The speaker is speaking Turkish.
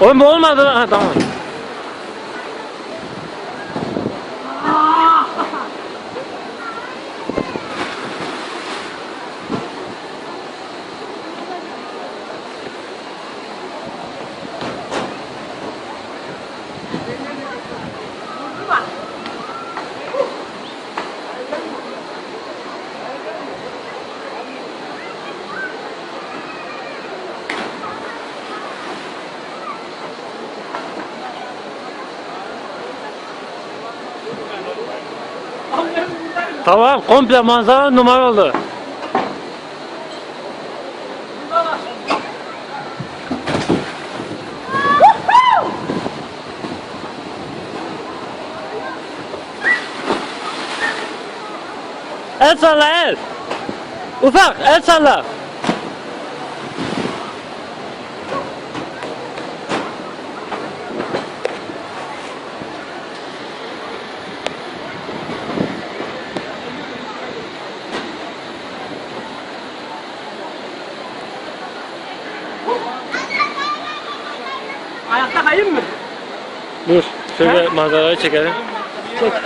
Oğlum bu olmadı lan. Tamam komple manzara numara oldu. El salla el. Ufak el salla. Ayakta kayayım mı? Dur şöyle manzarayı çekelim.